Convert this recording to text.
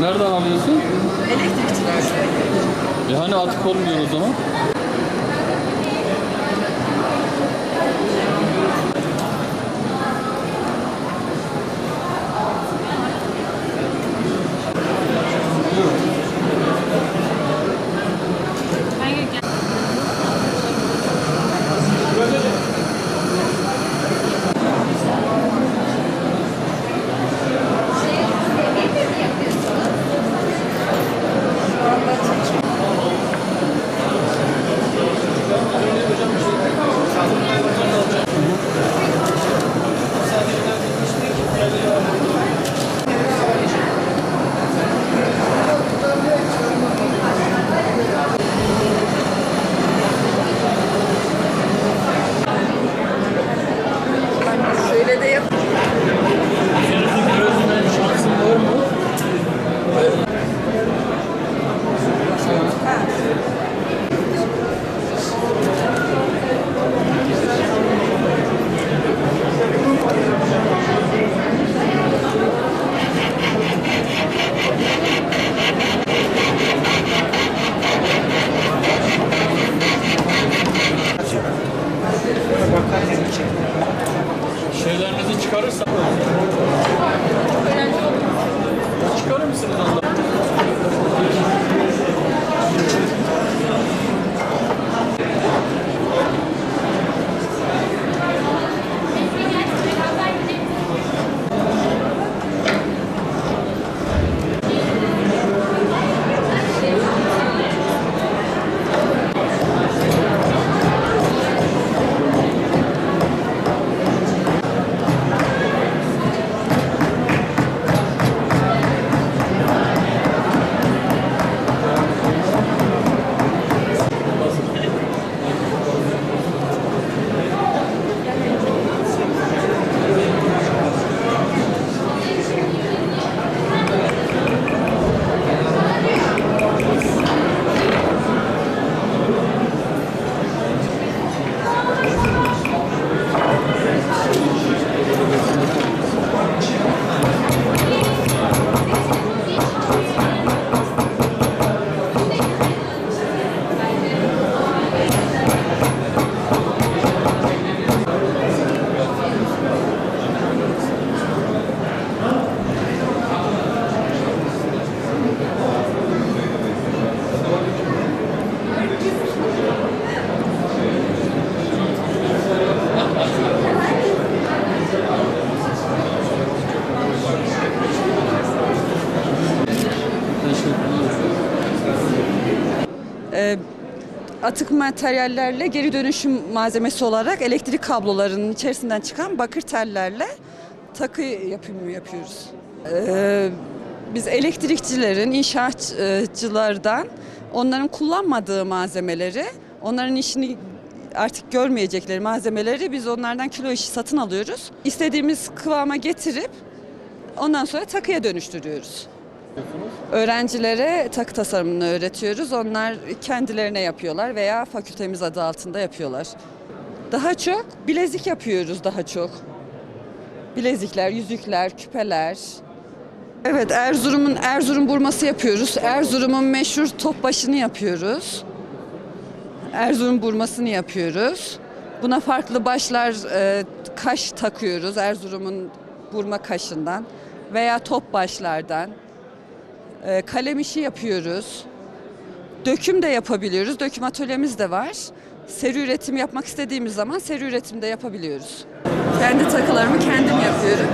Nereden alıyorsun? Elektrikçilerden. E hani atık olmuyor o zaman? Şeylerinizi çıkarırsak. Ee, atık materyallerle geri dönüşüm malzemesi olarak elektrik kablolarının içerisinden çıkan bakır tellerle takı yapımı yapıyoruz. Ee, biz elektrikçilerin, inşaatçılardan onların kullanmadığı malzemeleri, onların işini artık görmeyecekleri malzemeleri biz onlardan kilo işi satın alıyoruz. İstediğimiz kıvama getirip ondan sonra takıya dönüştürüyoruz. Öğrencilere takı tasarımını öğretiyoruz. Onlar kendilerine yapıyorlar veya fakültemiz adı altında yapıyorlar. Daha çok bilezik yapıyoruz daha çok. Bilezikler, yüzükler, küpeler. Evet Erzurum'un Erzurum burması yapıyoruz. Erzurum'un meşhur top başını yapıyoruz. Erzurum burmasını yapıyoruz. Buna farklı başlar, e, kaş takıyoruz Erzurum'un burma kaşından veya top başlardan. Ee, kalem işi yapıyoruz. Döküm de yapabiliyoruz. Döküm atölyemiz de var. Seri üretim yapmak istediğimiz zaman seri üretim de yapabiliyoruz. Kendi takılarımı kendim yapıyorum.